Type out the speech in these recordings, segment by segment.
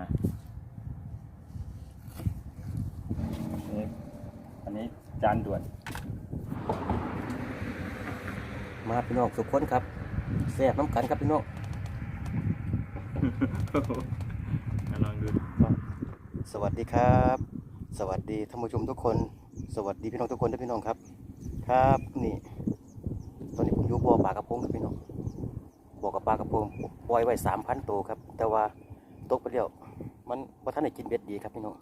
นะนี่อันนี้จานด่วน มาพี่น้องสุขคนครับแซ่บน้ำกันครับพี่น้องลองดูสวัสดีครับ สวัสดีท่านผู้ชมทุกคน สวัสดีพี่น้องทุกคนด้วยพี่น้องครับ ครับนี่ ตอนนี้ผมอยู่บ่อปลากระพงครับพี่น้องบ่อกับปลากระพงปล่อยไว้สามพันตัวครับ แต่ว่าตกไปเดียว มันว่าท่านได้กินเบ็ดดีครับพี่น้อง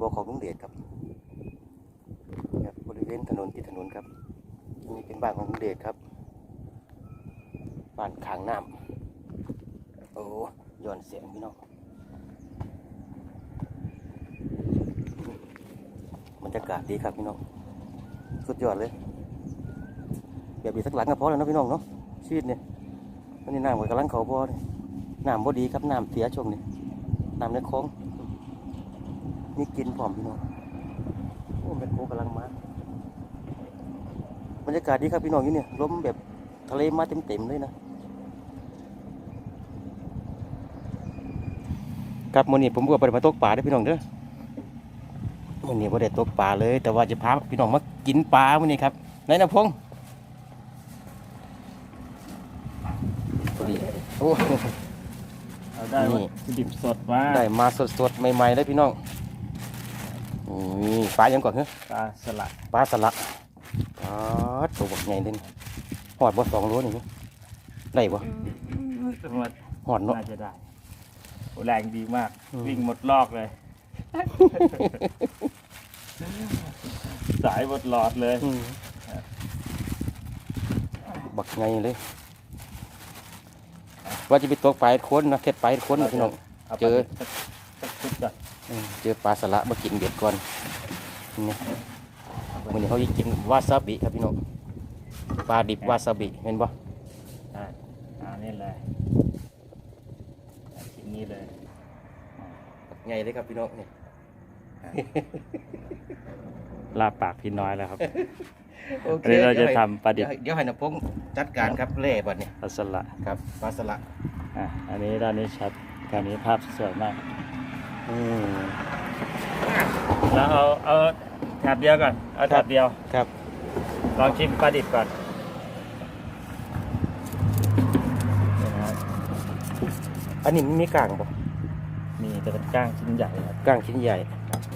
บ่อของลุงเดชครับครับบริเวณถนนที่ถนนครับนี่เป็นบ้านของลุงเดชครับบ้านขางน้ำโอ้ย้อนเสียงพี่น้องบรรยากาศดีครับพี่น้องสุดยอดเลยแบบนี้สักหลังก็พอแล้วนะพี่น้องเนาะชีวิตเนี่ยวันนี้น้ำก็กำลังเขาพอนี่น้ำบ่ดีครับน้ำเสียช่วงนี้ น้ำในคลองนี่กินพร้อมพี่น้องโอ้แม่โคกำลังมาบรรยากาศดีครับพี่น้องอยู่เนี่ยลมแบบทะเลมาเต็มๆเลยนะครับมื้อนี้ผมก็ไปมาตกปลาได้อพี่น้องเด้อวันนี้ไ่ได้ตกปลาเลย แต่ว่าจะพาพี่น้องมากินปลาวันนี้ครับไหนนะพงษ์พอดีโอ้เอาได้นี่วัตถุดิบสดมาได้มาสดๆใหม่ๆเลยพี่น้องนี่ปลายังก่อนเหรอปลาสลัดปลาสละปลาตัวบักใหญ่เลยนี่หอดบ่สองโลนี่ได้บ่จังหวัดหอดเนาะน่าจะได้โอ้แรงดีมากอืมวิ่งหมดลอกเลย สายหมดหลอดเลยอืมบักใหญ่เลย ว่าจะไปตกปลาให้คนนะเท็ดปลาให้คนนะพี่น้องาเจอสักสักชุดก่อนอืมเจอปลาสละมากินเบ็ดก่อนนี่วันนี้เขาจะกินวาซาบิครับพี่น้องปลาดิบวาซาบิเห็นปะอ่าอ่านี่เลยอ่าชิ้นนี้เลยไงเลยครับพี่น้องนี่ลาบปากพี่น้อยแล้วครับโออันนี้เราจะทำปลาดิบ เดี๋ยวให้นพงษ์จัดการครับเล่บัดเนี่ยปลาสละครับปลาสละ อะอันนี้ด้านนี้ชัดด้านนี้ภาพสวยมากอืมแล้วเอาเอาแถบเดียวก่อนเอาแถบเดียวครับ ลองชิมปลาดิบก่อนนี่นะครับอันนี้มันมีกลางปะมีแต่เป็นก้างชิ้นใหญ่ครับกลางชิ้นใหญ่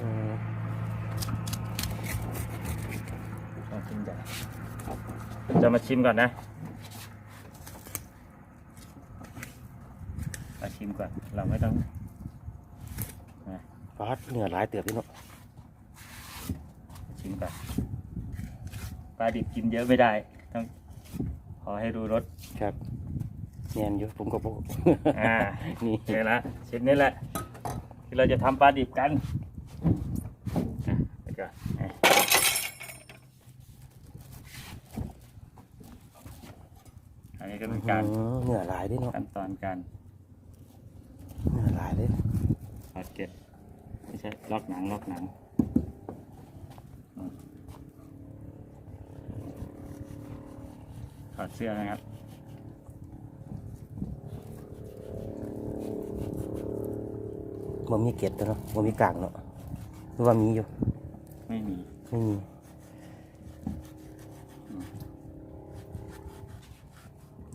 อืมก้างชิ้นใหญ่จะมาชิมก่อนนะ มาชิมก่อน เราไม่ต้องปลาเนื้อหลายเตือบพี่น้องชิมก่อนปลาดิบกินเยอะไม่ได้ ต้องขอให้รู้รสครับแนนอยู่ผมก็บอกอ่านี่นี่ละชิ้นนี้แหละ ที่เราจะทำปลาดิบกันอะไปก่อนอะอันนี้ก็เป็นการอืมเนื้อหลายเด้วยเนาะขั้นตอนการ เนื้อหลายเลย ถอ ดเกล็ดไม่ใช่ลอกหนังลอกหนังอืมถอดเสื้อนะครับมันมีเกล็ดเนาะมันมีกลางเนาะหรือว่ามีอยู่ ไม่มี ไม่มี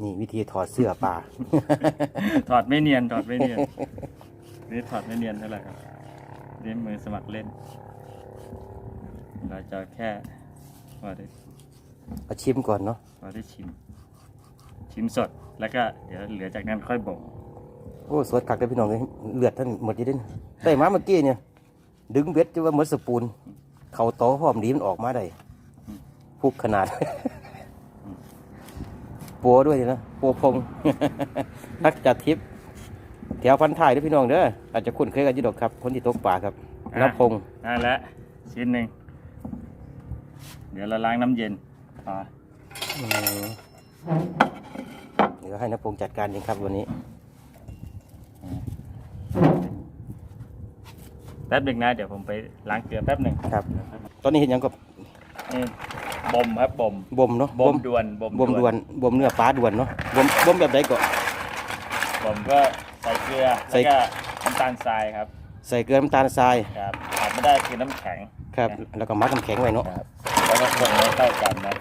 นี่วิธีถอดเสื้อปลาถอดไม่เนียน ถอดไม่เนียน นี่ถอดไม่เนียนเท่าไหร่ครับนี่มือสมัครเล่น เราจะแค่ว่าได้เอาชิมก่อนเนาะว่าได้ชิม ชิมสดแล้วก็เดี๋ยวเหลือจากนั้นค่อยบ่มโอ้สวดกักได้อพี่น้องเลยเลือดท่านหมดอยี่เด้นได้มาเมื่อกี้เนี่ย ดึงเบ็ดจะว่าเหมือนสปูน เขาโตพร้อมดีมันออกมาได้พุกขนาดปัวด้วยนะปัวพงนักจัดทริป แถวพันท้ายเด้วยพี่น้องเด้ออาจจะคุ้นเคยกันอยี่ดอกครับ คนที่ตกปลาครับนพงษ์นั่นแหละชิ้นหนึ่ง เดี๋ยวเราล้างน้ำเย็นอ่าอืมเดี๋ยวให้นพงษ์จัดการเองครับวันนี้ แป๊บหนึ่งนะ เดี๋ยวผมไปล้างเกลือแป๊บหนึ่งครับ ตอนนี้เห็นหยังกับนี่บ่มครับบ่มบ่มเนาะบ่มด่วนบ่มบ่มด่วนบ่มเนื้อปลาด่วนเนาะบ่มบ่มแบบใดก็บ่มก็ ใส่เกลือใส่ แล้วก็น้ำตาลทรายครับใส่เกลือน้ำตาลทรายครับขาดไม่ได้คือน้ำแข็งครับ แล้วก็มัดน้ำแข็งไว้เนาะครับแล้วก็คนให้เข้ากันนะ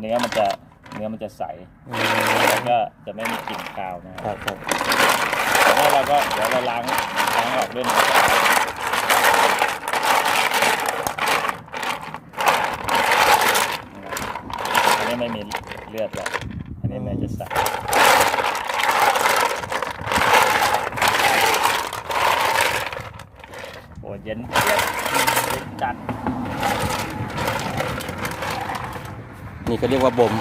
เนื้อมันจะเนื้อมันจะใสอืมแล้วก็จะไม่มีกลิ่นคาวนะคครับรับครับแล้วเราก็เดี๋ยวเราล้างล้างออกด้วยน้ำสะอาดนะครับอันนี้ไม่มีเลือดแล้วอันนี้เนื้อจะใสโอ้ เย็นเย็นเย็นจัดนี่ก็เรียกว่าบ่ม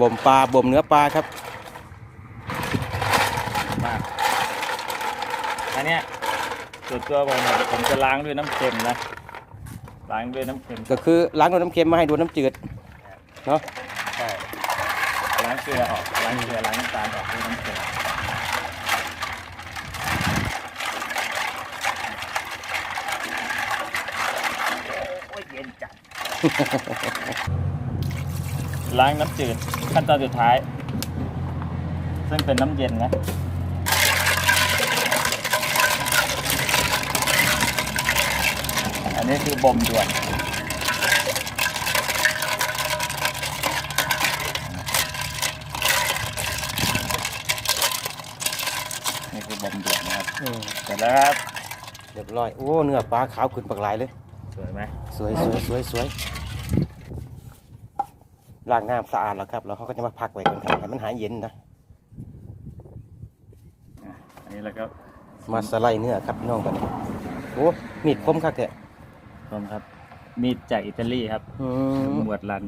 บ่มปลาบ่มเนื้อปลาครับมากอันเนี้ยส่วนตัวผมเนี่ยผมจะล้างด้วยน้ำเค็มนะล้างด้วยน้ำเค็มก็คือล้างด้วยน้ำเค็มมาให้ดูน้ำจืดเนาะใช่ล้างเกลือออกล้างเกลือล้างน้ำตาลออกด้วยน้ำเค็มโอ้ยเย็นจัด ล้างน้ำจืดขั้นตอนสุดท้าย ซึ่งเป็นน้ำเย็นนะอันนี้คือบ่มด่วนนี่คือบ่มด่วนนะครับอืมเสร็จแล้วครับ เรียบร้อย โอ้ เนื้อปลาขาวขึ้นปากหลายเลย สวยไหม สวยสวยสวยสวย ล้างน้ำสะอาดแล้วครับ แล้วเขาก็จะมาพักไว้ก่อนครับให้มันหายเย็นนะอะอันนี้เราก็มาสไลด์เนื้อครับพี่น้องกันโอ้มีดคมคักแท้ชมครับ มีดจากอิตาลีครับอืมหมวดรัน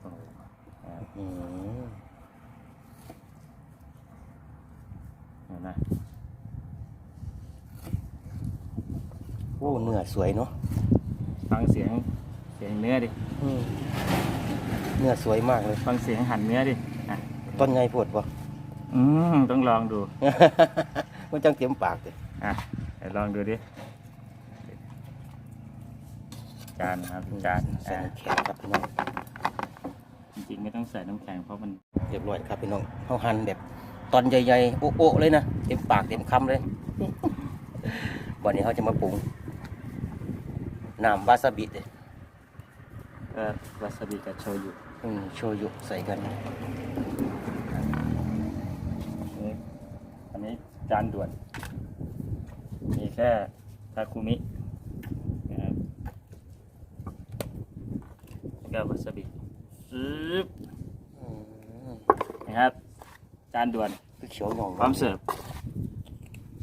โอ้อะอืมเห็นไหมโอ้เนื้อสวยเนาะฟังเสียงเสียงเนื้อดิ อืม เนื้อสวยมากเลย ฟังเสียงหั่นเนื้อดิอะต้นใหญ่ปวดปะอืมต้องลองดู มันจังเตรียมปากเลยอะเดี๋ยวลองดูดิ จานครับจานใส่อะน้ำแข็งครับพี่น้องจริงๆไม่ต้องใส่น้ำแข็งเพราะมันเรียบร้อยครับพี่น้องเขาหั่นแบบตอนใหญ่ๆโอ๊ะๆเลยนะเต็มปากเต็มคำเลย วันนี้เขาจะมาปรุงน้ำวาซาบิเลย ก็วาซาบิกับโชยุ อืมโชยุใส่กันนี่อันนี้จานด่วน มีแค่ทาคุมินะครับแล้วก็วาซาบิซึบอืมนะครับ จานด่วนคือเขียวหน่องพร้อมเสิร์ฟ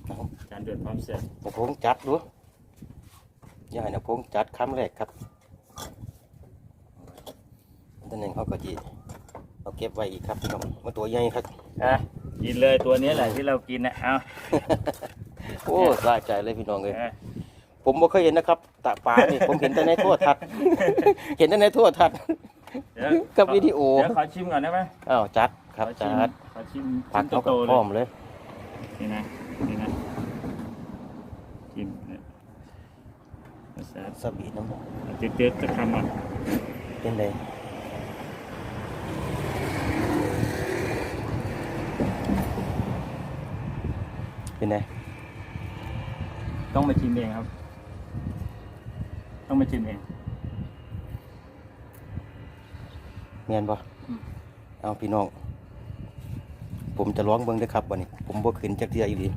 เอาจานด่วนพร้อมเสิร์ฟแต่พงจัดดูอย่าให้นะพงจัดคำแรกครับตอ นนึงเขาก็จีเอาเก็บไว้อีกครับพี่น้องมาตัวใหญ่ครับอะกินเลยตัวนี้แหละที่เรากินนะเอาโอ้สะใจเลยพี่น้องเลยเอาผมบ่เคยเห็นนะครับตาปลานี่ผมเห็นแต่ในโทรทัศน์เห็นแต่ในโทรทัศน์เดี๋ยวกับวิดีโอเดี๋ยวขอชิมก่อนได้ไหมอ้าวจัดครับขอชิจัมดขอชิมผักชิ้เขานก็โตๆพร้อมเลยเลยนี่นะนี่นะชิมเนี่ยภาษาสบีน้ำมันเจ๊ๆจะคำอะเป็นไง เป็นไงต้องมาชิมเองครับ ต้องมาชิมเองเมียนบ่เอาพี่น้อง ผมจะร้องเบิ่งเด้อครับวันนี้ ผมบ่ขึ้นจักเทียอยู่ดี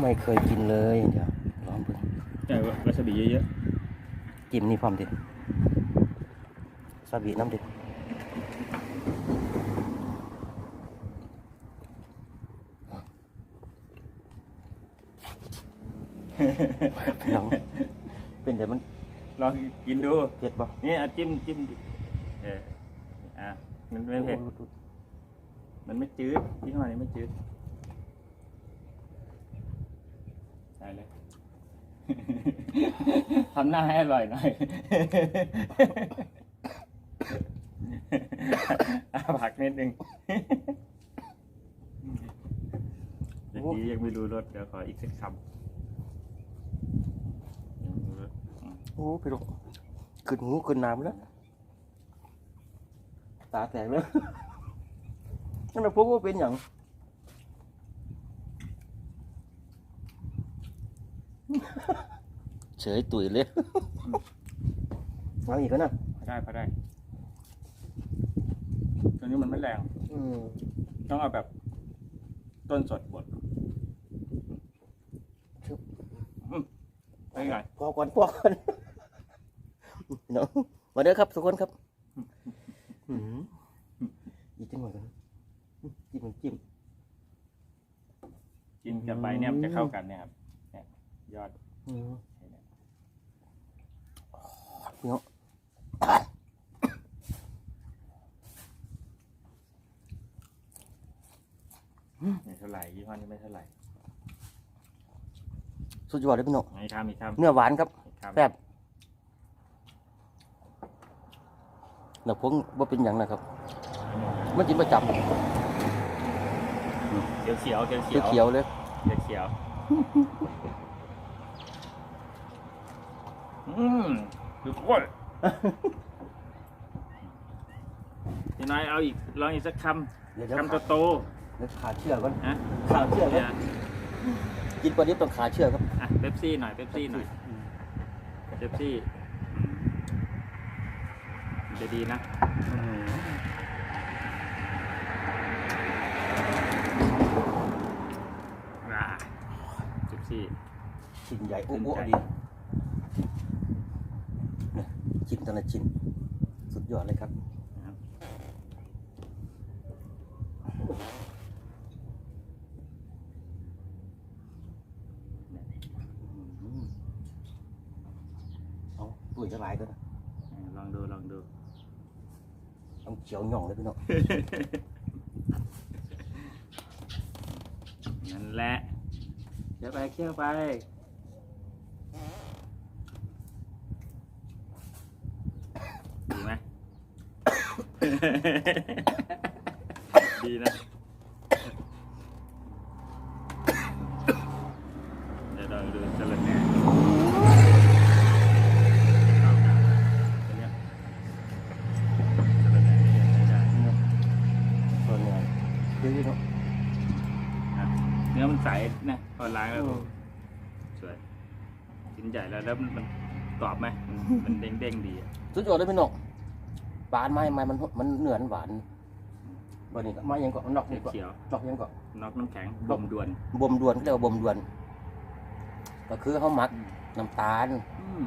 ไม่เคยกินเลยเดี๋ยวลองเบิ่งแต่วาซาบิเยอะจิ้มนี่พร้อมดิสบีน้ำดิ น้องเป็นแต่มันๆลองกินดูเผ็ดบ่นี่อะจิ้มจิ้มดิเอออะมันไม่เผ็ดมันไม่จืดที่ห้อนี้ไม่จืดใส่เลยทำหน้าให้อร่อยหน่อยอาผักนิดนึงเมื่อกี้ยังไม่รู้รสเดี๋ยวขออีกสักคำยังไม่รู้รสอืม โอ้พี่ลูกขึ้นหูขึ้นน้ำแล้ว ตาแตกแล้วนั่นนะพวกว่าเป็นอย่างเฉยตุ๋ยเลยเอาอีกแล้วนะพอได้พอได้ตัวนี้มันไม่แรง อืมต้องเอาแบบ ต้นสดบดอืมไปไงพอก่อนพอก่อน เนาะมาเด้อครับทุกคนครับอืมอีกจังหน่อยกันจิ้มน้ำจิ้มกินกับไปเนี่ยมันจะเข้ากันเนี่ยครับเนี่ยยอดอืมเนาะไม่เท่าไหร่ยี่ห้อนี้ไม่เท่าไหร่สุดยอดเลยพี่น้องมีคำมีคำเนื้อหวานครับมีคำแซ่บ เนื้อพงว่าเป็นอย่างนะครับ มันกินประจเขียวเขียวเขียวำเขียวเขียวๆเลยเขียวเขียวอืมคือโคตรพี่นายเอาอีกลองอีกสักคเดี๋ยวำเดี๋ยวคำโตเดี๋ยวขาเชื่อกก่อนๆฮะขาเชื่อกคเนี่รับยกินปลาดิบต้องขาเชื่อกครับ อะเป๊ปซี่หน่อยเป๊ปซี่หน่อยเป๊ปซี่มัน จะดีนะอืมอ่าเป๊ปซี่ชิ้นใหญ่โอ้โหชิ้นใหญ่ดีเนี่ยชิ้นแต่ละชิ้น สุดยอดเลยครับ นะครับ อืมเอาตุ๋ยจะหลายตัวนะ อ่าลองดูลองดู ต้อง เขียวหย่องเลยพี่น้องนั่นแหละเดี๋ยวไปเคี่ยวไปดีไหม ดีนะ เดี๋ยวลองดูสลัดแหน่เข้ากันตัวเนี้ยสลัดแหน่นี่ยังใช้ได้ ส่วนใหญ่คือพี่น้อง นะเนื้อมันใสนะพอล้างแล้ว อืม สวย ชิ้นใหญ่แล้วแล้วมันมันกรอบไหมมันมันเด้งเด้งๆดีอะสุดยอดเลยพี่น้องปานไม้ไม้มันมันเนื้อมันหวานวันนี้ก็ไม้ยังก็นอกเขียัยวงก็เขียวนอกยังก็ ๆน็อกน้ำแข็งบ่มดวนบ่มดวนเขาเรียกว่าบ่มดวน ก็คือเขาหมักน้ำตาลอืม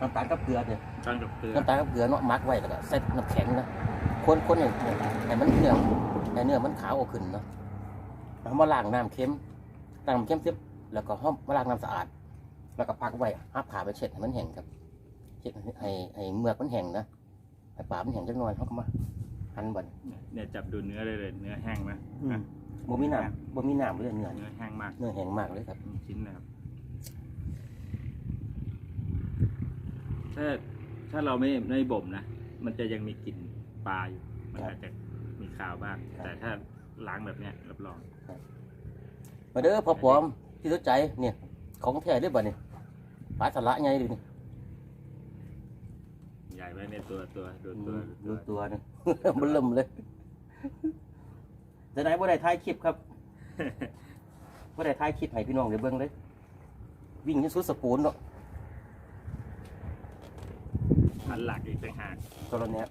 น้ำตาลกับเกลือเนี่ยตอนกับเกลือน้ำตาลกับเกลือเนาะหมักไว้แล้วก็ใส่น้ำแข็งนะคนคนให้ให้มันเนื้อให้เนื้อมันขาวออกขึ้นเนาะแล้วมาล้างน้ำเค็มล้างน้ำเค็มเสร็จแล้วก็ห้อมมาล้างน้ำสะอาด แล้วก็พักไว้ห้าผ่าไปเช็ดให้มันแห้งครับเช็ดให้ให้เมือกมันแห้งนะให้ปลามันแห้งจักหน่อยเขาก็มาหั่นบันเนี่ยจับดูเนื้อเลยเลยเนื้อแห้งไหมอะบ่มีน้ำบ่มีน้ำเลยเนื้อเนื้อแห้งมากเนื้อแห้งมากเลยครับอืมชิ้นนะครับถ้าถ้าเราไม่ไม่บ่มนะมันจะยังมีกลิ่นปลาอยู่ มันอาจจะมีคาวบ้าง แต่ถ้าล้างแบบเนี้ยรับรองมาเด้อพ่อปอมที่สนใจเนี่ย ของแท้เด้อบัดนี้ ปลาสละไงดินี่ใหญ่ไว้ในตัวตัวดูดูตัวดูตัวนึงมันเริ่มเลยจะไหนบ่ได้ถ่ายคลิปครับบ่ได้ถ่ายคลิปให้พี่น้องได้เบิ่งเลย วิ่งที่สุดสปูนเนาะอันหลักอีกต่างหากตัวเนี้ย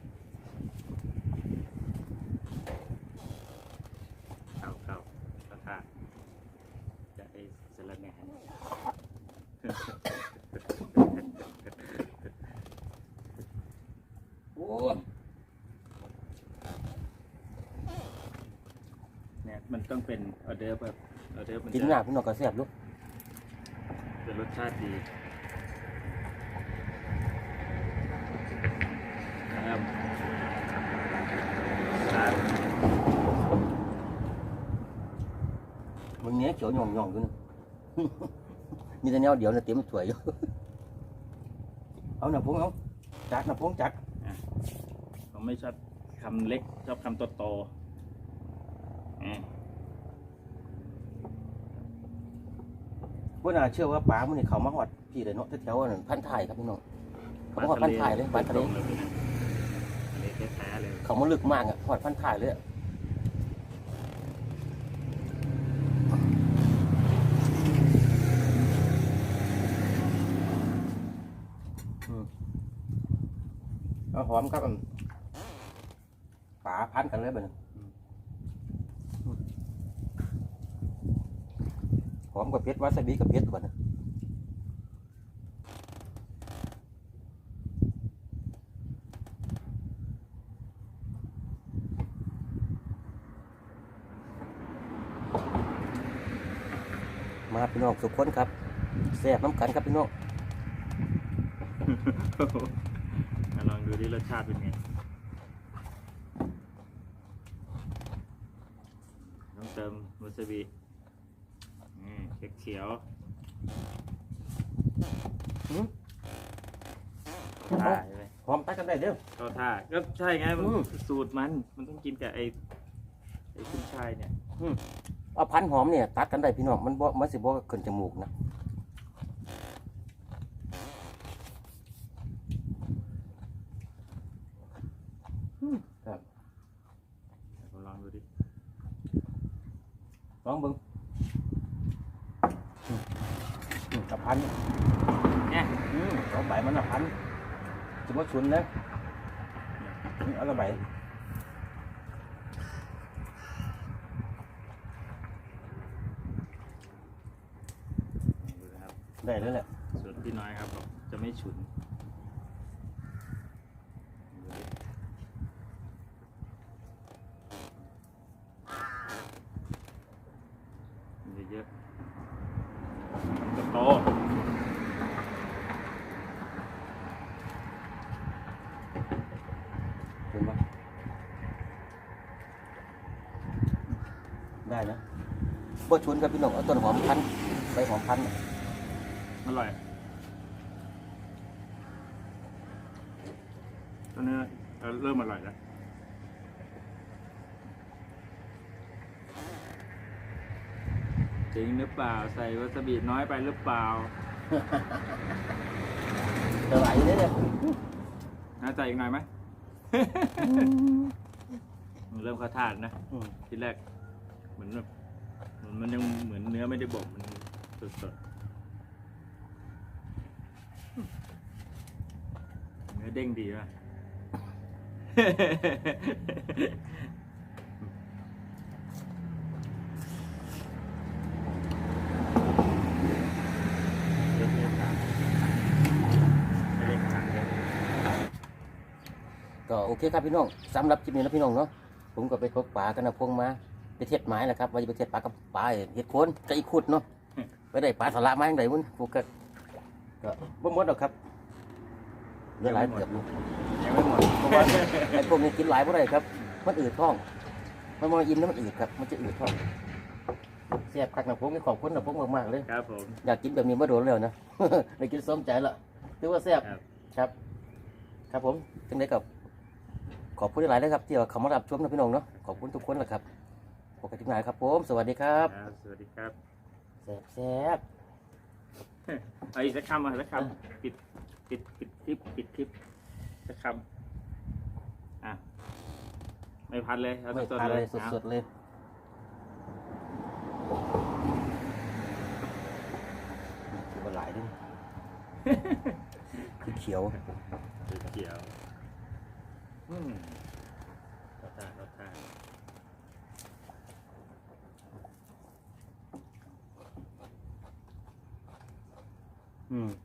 เข้าเข้าเข้าท่าจะไอ้สลัดแหน่ โอ้ เนี่ยมันต้อง เป็นออเดอร์แบบออเดอร์มันกินจะหน้าพี่น้องก็แซ่บลูกจะรสชาติดีนะครับครับมึงเนี้ยเขียวหย่องหย่องอยู่นึงมีแต่แนวเดียวน่ะเตรียมสวยอยู่ เอาหน้าพงเอาจัดหน้าพงจัดผมไม่ชอบคำเล็กชอบคำโตโตๆอะ ว่าน่าเชื่อว่าป๋ามันนี่เขามาหอดพี่เลยเนาะแถวๆนั่นพันถ่ายครับพี่น้องเขามาหอดพันถ่ายเลยบ้านทะเลอันเลยเขามาลึกมากอะหอดพันถ่ายเลยอะเอาหอมครับป๋าพันกันเลยบ่นี่ มกับเพชรวาซาบิกับเพชรก่อนมาพี่น้องสุขคนครับแซ่บน้ำกันครับพี่น้องมาลองดูดิรสชาติเป็นไงต้องเติมวาซาบิ เขียวเขียวหืมๆท่าใช่ไหมหอมตัดกันได้เด้อเข้าท่าก็ใช่ไงมันอืม สูตรมัน มันต้องกินกับไอ้ไอ้ขึ้นช่ายเนี่ย เอาพันหอมเนี่ยตัดกันได้พี่น้องมันบ่มันสิบ่ขึ้นจมูกนะครับผมลองดูดิลองเบิ่งอืมอืมกับ พันเนี่ยอืมสองใบมันละพันจะบ่ชุนนะอืมเอาละใบดูนะครับได้แล้วแหละส่วนพี่น้อยครับบอกจะไม่ฉุนดูดิมันเยอะๆมันก็โต เห็นปะได้นะ บ่ชุนครับพี่น้องเอาต้นหอมพันใบหอมพันน่ะอร่อยตอนนี้เริ่มอร่อยแล้วจริงหรือเปล่าใส่วาซาบิน้อยไปหรือเปล่าเท่าไหร่เนี่ยเนี่ยน่าใส่อีกหน่อยไหมมันเริ่มเข้าทาดนะอืมทีแรกเหมือนแบบเห มันมันยังเหมือนเนื้อไม่ได้บ่มมันสดๆเนื้อเด้งดีป่ะ ก็โอเคครับพี่น้องสำหรับคลิปนี้นะพี่น้องเนาะผมก็ไปตกปลากันนะพงมา ไปเทียดไม้แหละครับว่าจะไปเทียดปลากับปลาเห็ดโคนกับอีขุดเนาะไปได้ปลาสละมาอย่างไรวุ้นพวกก็ก็บ่หมดหรอกครับเหลือหลายเกือบอยู่ยังไม่หมดเพราะว่าไอ้พวกนี้กินหลายบ่ได้ครับ มันอืดท้อง มันมาอิ่มแล้วมันอืดครับ มันจะอืดท้องแซ่บคักนะผมขอบคุณนะผมมากๆเลย ครับผมอยากกินแบบนี้มาโดนแล้วนะได้กินสมใจละถือว่าแซ่บครับ ครับครับผมจังได้กับขอบคุณหลายๆเลยครับที่เขามารับชมนะพี่น้องเนาะขอบคุณทุกคนแหละครับ พบกันที่ไหนครับผม สวัสดีครับครับ สวัสดีครับแซ่บแซ่บเอาอีกสักคำเอาสักคำปิดปิดปิดคลิปปิดคลิปสักคำอะไม่พันเลยเอาไม่สดทานๆเลเลยยสดๆเลยมันหลายด้วยคือเขียวเอาเขียวอืมรสชาติรสชาติ อืมอ